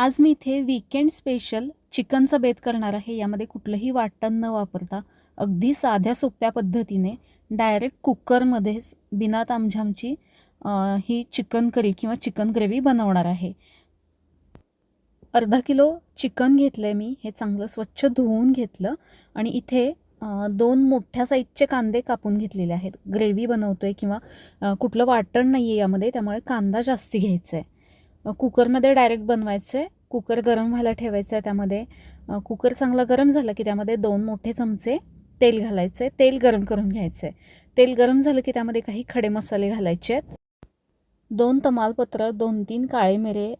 आज मी इथे weekend special चिकनचं बेत करणार आहे. यामध्ये कुठलंही वाटण न वापरता अगदी साध्या सोप्या पद्धतीने डायरेक्ट कुकरमध्येच बिना तामझामची ही चिकन करी किंवा चिकन ग्रेव्ही बनवणार आहे. अर्धा किलो चिकन घेतलं आहे मी. हे चांगलं स्वच्छ धुवून घेतलं आणि इथे दोन मोठ्या साईजचे कांदे कापून घेतलेले आहेत. ग्रेव्ही बनवतो आहे किंवा कुठलं वाटण नाही आहे यामध्ये त्यामुळे कांदा जास्ती घ्यायचा आहे कुकरमध्ये डायरेक्ट बनवायचं आहे कुकर गरम व्हायला ठेवायचं आहे त्यामध्ये कुकर चांगला गरम झाला की त्यामध्ये दोन मोठे चमचे तेल घालायचं आहे तेल गरम करून घ्यायचं आहे तेल गरम झालं की त्यामध्ये काही खडे मसाले घालायचे आहेत. दोन तमालपत्र दोन तीन काळे मिरे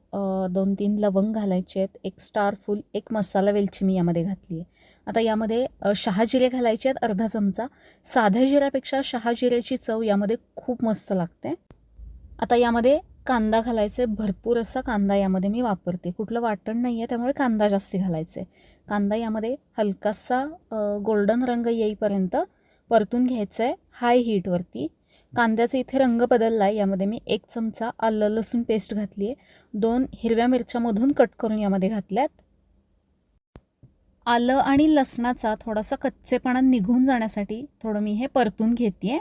दोन तीन लवंग घालायचे आहेत. एक स्टार फुल एक मसाला वेलची मी यामध्ये घातली आहे. आता यामध्ये शहा जिरे घालायचे आहेत अर्धा चमचा. साध्या जिऱ्यापेक्षा शहा जिऱ्याची चव यामध्ये खूप मस्त लागते. आता यामध्ये कांदा घालायचे भरपूर असा कांदा यामध्ये मी वापरते. कुठलं वाटण नाही आहे त्यामुळे कांदा जास्ती घालायचे. कांदा यामध्ये हलकासा गोल्डन रंग येईपर्यंत परतून घ्यायचं आहे हाय हीटवरती कांद्याचा इथे रंग बदलला आहे यामध्ये मी एक चमचा आलं लसूण पेस्ट घातली आहे दोन हिरव्या मिरच्यामधून कट करून यामध्ये घातल्यात. आलं आणि लसणाचा थोडासा कच्चेपणा निघून जाण्यासाठी थोडं मी हे परतून घेते आहे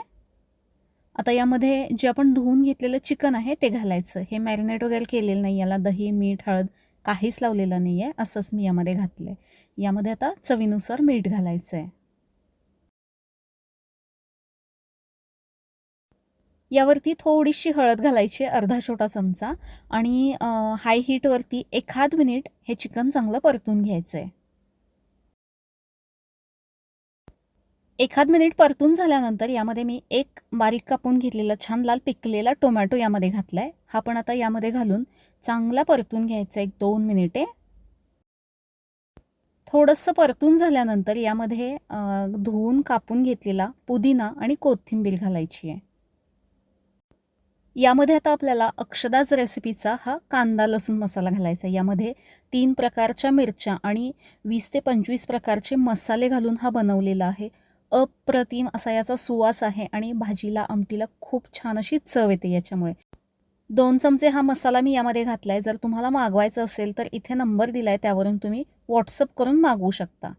आता यामध्ये जे आपण धुवून घेतलेलं चिकन आहे ते घालायचं. हे मॅरिनेट वगैरे केलेलं नाही याला दही मीठ हळद काहीच लावलेलं नाही आहे असंच मी यामध्ये घातलं आहे यामध्ये आता चवीनुसार मीठ घालायचं आहे यावरती थोडीशी हळद घालायची अर्धा छोटा चमचा. आणि हाय हीटवरती एखाद मिनिट हे चिकन चांगलं परतून घ्यायचं आहे एखाद मिनिट परतून झाल्यानंतर यामध्ये मी एक बारीक कापून घेतलेला छान लाल पिकलेला टोमॅटो यामध्ये घातला आहे हा पण आता यामध्ये घालून चांगला परतून घ्यायचा एक दोन मिनिटे. थोडंसं परतून झाल्यानंतर यामध्ये धुवून कापून घेतलेला पुदिना आणि कोथिंबीर घालायची आहे. यामध्ये आता आपल्याला अक्षदाज रेसिपीचा हा कांदा लसूण मसाला घालायचा आहे. यामध्ये तीन प्रकारच्या मिरच्या आणि वीस ते पंचवीस प्रकारचे मसाले घालून हा बनवलेला आहे. अप्रतिम असा याचा सुवास आहे आणि भाजीला आमटीला खूप छान अशी चव येते याच्यामुळे. दोन चमचे हा मसाला मी यामध्ये घातला आहे जर तुम्हाला मागवायचं असेल तर इथे नंबर दिला आहे त्यावरून तुम्ही व्हॉट्सअप करून मागवू शकता.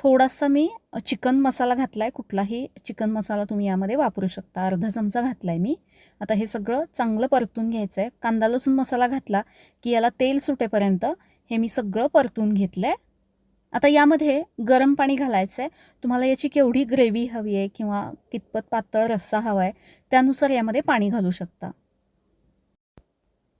थोडासा मी चिकन मसाला घातला आहे कुठलाही चिकन मसाला तुम्ही यामध्ये वापरू शकता. अर्धा चमचा घातला आहे मी. आता हे सगळं चांगलं परतून घ्यायचं आहे कांदा लसूण मसाला घातला की याला तेल सुटेपर्यंत हे मी सगळं परतून घेतलं आहे आता यामध्ये गरम पाणी घालायचं आहे तुम्हाला याची केवढी ग्रेव्ही हवी आहे किंवा कितपत पातळ रस्सा हवा आहे त्यानुसार यामध्ये पाणी घालू शकता.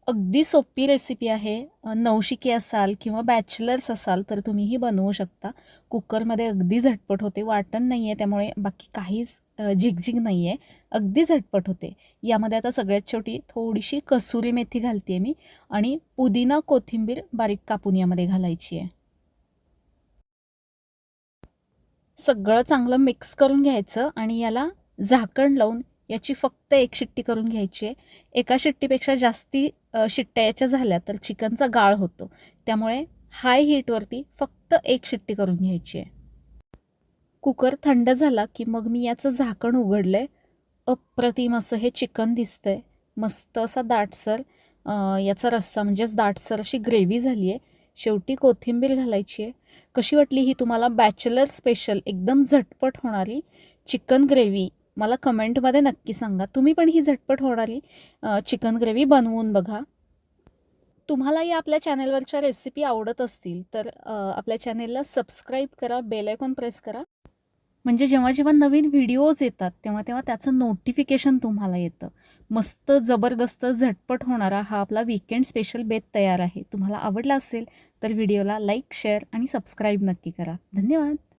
अगदी सोपी रेसिपी आहे. नवशिके असाल किंवा बॅचलर्स असाल तर तुम्हीही बनवू शकता. कुकरमध्ये अगदी झटपट होते. वाटण नाही आहे त्यामुळे बाकी काहीच झिगझिग नाही आहे अगदी झटपट होते. यामध्ये आता सगळ्यात शेवटी थोडीशी कसुरी मेथी घालते मी आणि पुदिना कोथिंबीर बारीक कापून यामध्ये घालायची आहे. सगळं चांगलं मिक्स करून घ्यायचं आणि याला झाकण लावून याची फक्त एक शिट्टी करून घ्यायची आहे. एका शिट्टीपेक्षा जास्ती शिट्ट्या याच्या झाल्या तर चिकनचा गाळ होतो. त्यामुळे हाय हीटवरती फक्त एक शिट्टी करून घ्यायची आहे. कुकर थंड झाला की मग मी याचं झाकण उघडलं आहे अप्रतिम असं हे चिकन दिसतंय. मस्त असा दाटसर याचा रस्सा म्हणजेच दाटसर अशी ग्रेव्ही झाली आहे शेवटी कोथिंबीर घालायची आहे. कशी वाटली ही तुम्हाला? बॅचलर स्पेशल एकदम झटपट होणारी चिकन ग्रेव्ही मला कमेंटमध्ये नक्की सांगा. तुम्ही पण ही झटपट होणारी चिकन ग्रेव्ही बनवून बघा. तुम्हाला या आपल्या चॅनेलवरच्या रेसिपी आवडत असतील तर आपल्या चॅनेलला सबस्क्राईब करा बेल आयकॉन प्रेस करा. म्हणजे जेव्हा जेव्हा नवीन व्हिडिओज येतात तेव्हा तेव्हा त्याचं नोटिफिकेशन तुम्हाला येतं. मस्त जबरदस्त झटपट होणारा हा आपला वीकेंड स्पेशल बेत तयार आहे. तुम्हाला आवडला असेल तर व्हिडिओला लाईक शेअर आणि सबस्क्राईब नक्की करा. धन्यवाद!